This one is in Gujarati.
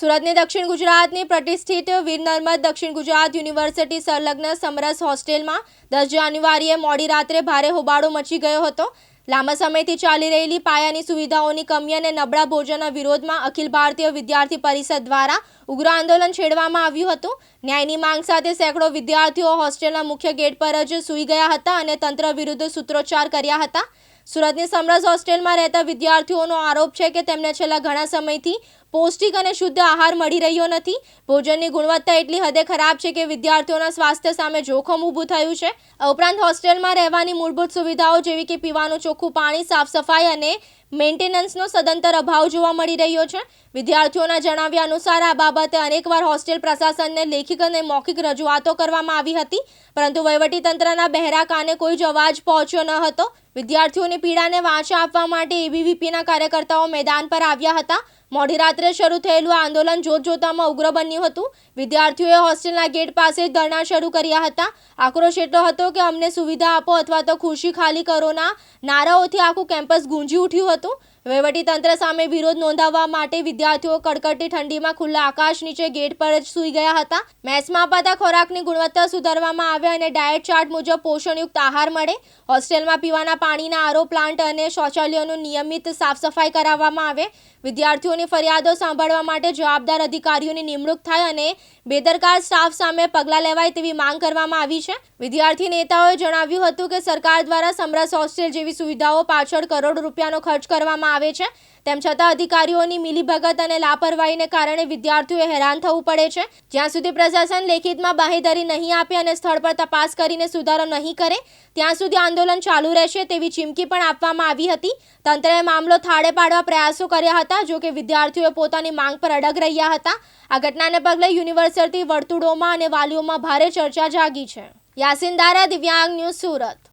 સુરતની દક્ષિણ ગુજરાતની પ્રતિષ્ઠિત વીર નર્મદ દક્ષિણ ગુજરાત યુનિવર્સિટી સંલગ્ન સમરસ હોસ્ટેલમાં દસ જાન્યુઆરીએ મોડી રાત્રે ભારે હોબાળો મચી ગયો હતો. લાંબા સમયથી ચાલી રહેલી પાયાની સુવિધાઓની કમી અને નબળા ભોજનના વિરોધમાં અખિલ ભારતીય વિદ્યાર્થી પરિષદ દ્વારા ઉગ્ર આંદોલન છેડવામાં આવ્યું હતું. ન્યાયની માંગ સાથે સેંકડો વિદ્યાર્થીઓ હોસ્ટેલના મુખ્ય ગેટ પર જ સૂઈ ગયા હતા અને તંત્ર વિરુદ્ધ સૂત્રોચ્ચાર કર્યા હતા. સુરતની સમરસ હોસ્ટેલમાં રહેતા વિદ્યાર્થીઓનો આરોપ છે કે તેમને છેલ્લા ઘણા સમયથી પૌષ્ટિક અને શુદ્ધ આહાર મળી રહ્યો નથી. ભોજનની ગુણવત્તા એટલી હદે ખરાબ છે કે વિદ્યાર્થીઓના સ્વાસ્થ્ય સામે જોખમ ઊભું થયું છે. ઉપરાંત હોસ્ટેલમાં રહેવાની મૂળભૂત સુવિધાઓ જેવી કે પીવાનું ચોખ્ખું પાણી સાફ સફાઈ અને મેન્ટેનન્સનો સદંતર અભાવ જોવા મળી રહ્યો છે. વિદ્યાર્થીઓના જણાવ્યા અનુસાર આ બાબતે અનેકવાર હોસ્ટેલ પ્રશાસનને લેખિત અને મૌખિક રજૂઆતો કરવામાં આવી હતી. પરંતુ વહીવટીતંત્રના બહેરા કાને કોઈ જ અવાજ પહોંચ્યો ન હતો. વિદ્યાર્થીઓની પીડાને વાંચા આપવા માટે એબીવીપીના કાર્યકર્તાઓ મેદાન પર આવ્યા હતા. મોડી રાત્રે શરૂ થયેલું આ આંદોલન જોતજોતામાં ઉગ્ર બન્યું હતું. વિદ્યાર્થીઓએ હોસ્ટેલના ગેટ પાસે ધરણા શરૂ કર્યા હતા. આક્રોશ એટલો હતો કે અમને સુવિધા આપો અથવા તો ખુરશી ખાલી કરોના નારાઓથી આખું કેમ્પસ ગુંજી ઉઠ્યું હતું. વહીવટીતંત્ર સામે વિરોધ નોંધાવવા માટે વિદ્યાર્થીઓ કડકડતી ઠંડીમાં ખુલ્લા આકાશ નીચે ગેટ પર જ સૂઈ ગયા હતા. મેસમાં અપાતા ખોરાકની ગુણવત્તા સુધારવામાં આવે અને ડાયટ ચાર્ટ મુજબ પોષણયુક્ત આહાર મળે. હોસ્ટેલમાં પીવાના પાણીના આરો, પ્લાન્ટ અને શૌચાલયોનું નિયમિત સાફ સફાઈ કરાવવામાં આવે. વિદ્યાર્થીઓની ફરિયાદો સાંભળવા માટે જવાબદાર અધિકારીઓની નિમણૂક થાય અને બેદરકાર સ્ટાફ સામે પગલાં લેવાય તેવી માંગ કરવામાં આવી છે. વિદ્યાર્થી નેતાઓએ જણાવ્યું હતું કે સરકાર દ્વારા સમરસ હોસ્ટેલ જેવી સુવિધાઓ પાછળ કરોડ રૂપિયાનો ખર્ચ કરવામાં આવે છે. તેમ છતાં અધિકારીઓની મિલીભગત અને લાપરવાહીને કારણે વિદ્યાર્થીઓએ હેરાન થવું પડે છે. જ્યાં સુધી પ્રશાસન લેખિતમાં બાહેધરી નહીં આપે અને સ્થળ પર તપાસ કરીને સુધારો નહીં કરે, ત્યાં સુધી આંદોલન ચાલુ રહેશે તેવી ચીમકી પણ આપવામાં આવી હતી. તંત્રએ મામલો થાળે પાડવા પ્રયાસો કર્યા હતા જો કે વિદ્યાર્થીઓએ પોતાની માંગ પર અડગ રહ્યા હતા. આ ઘટનાને પગલે યુનિવર્સિટી વર્તુળોમાં અને વાલીઓમાં ભારે ચર્ચા જાગી છે. યાસીન દારા દિવ્યાંગ ન્યૂઝ સુરત.